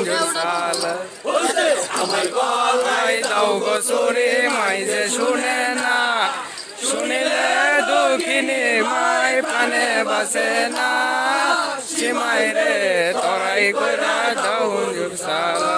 মঞ্জুর সালা আমায় গলায় দাও গো সুরে মাইজে শুনে না শুনিলে দক্ষিণে মাই প্রাণে বাসে না সীমায় রে তরাই করে দাও মঞ্জুর সালা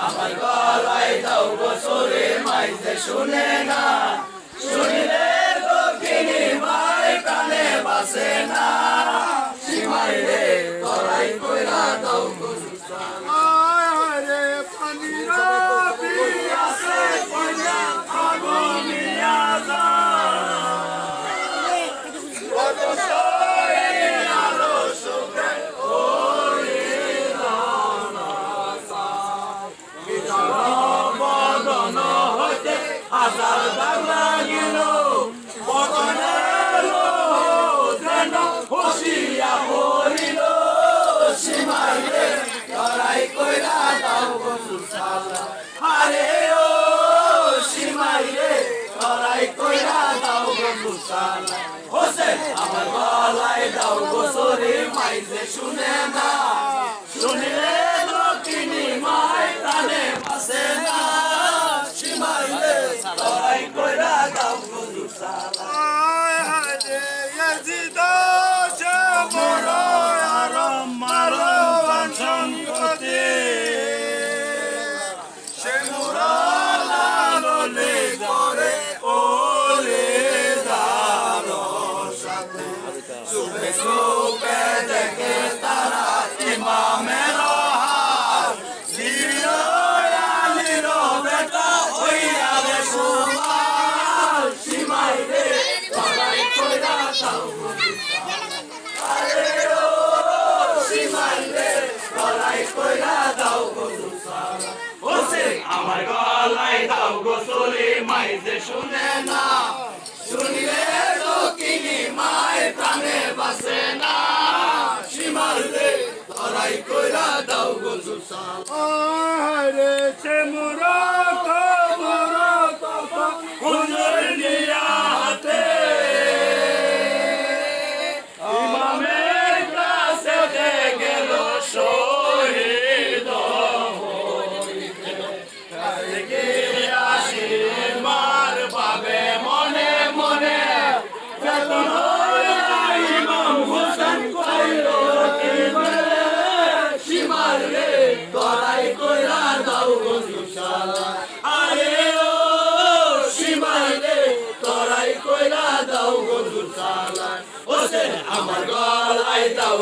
আমার গলায় দাও গোসরে মাইতে শুনে না। শুনিলে দক্ষিণী মাই প্রাণে বাসে না। দাও গোসরে মাইজে শুনে না। শুনে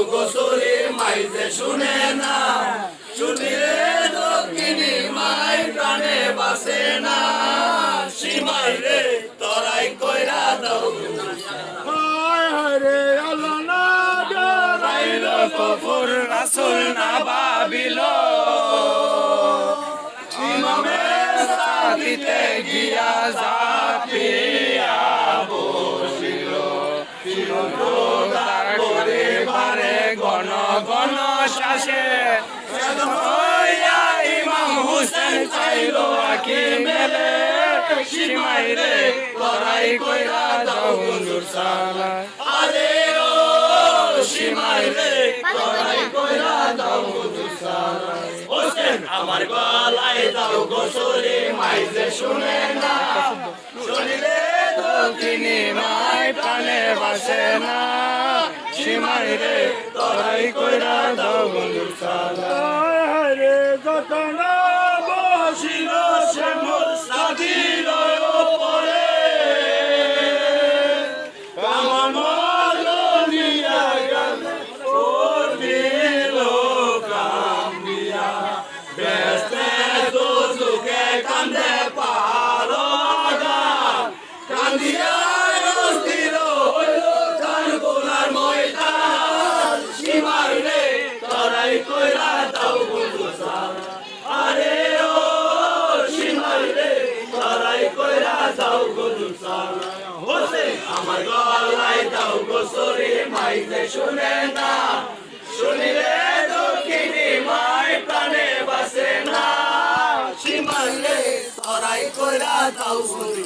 গোসরে মাইতে শুনে না। শুনিলে দক্ষিণী মাই প্রাণে বাসে না। সীমাই রে, তরাই কইরা দাও। গিয়া জাপিয়া বসিল শিরো। আসে। ইমাম হুসেন চাইলো আকি মেলে সীমাই রে লড়াই কইরা দাও হুজুর সালায় আরে ও সীমাই রে লড়াই কইরা দাও হুজুর সালায় হোসেন আমার গলায় দাও গোসরে মাইজে শুনে না। শুনিলে দক্ষিণী মাই প্রাণে বাসে না। সীমাই রে লড়াই কইরা দাও হুজুর সালা রে যতন আমার গলায় দাও গোসরে মাইতে শুনে না। শুনিলে দক্ষিণী মাই প্রাণে বাসে না। সীমার রে তরাই কইরা দাও বন্ধু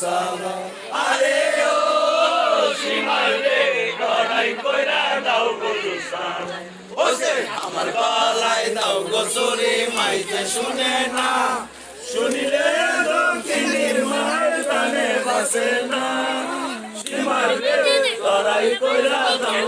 বন্ধু আরে দাও বন্ধু ওসে, আমার গলায় দাও গোসরি মাইকে শুনে না। শুনিলে দক্ষিণীর মায়ের বাসে না। সীমায় রে লড়াই কইরা দাও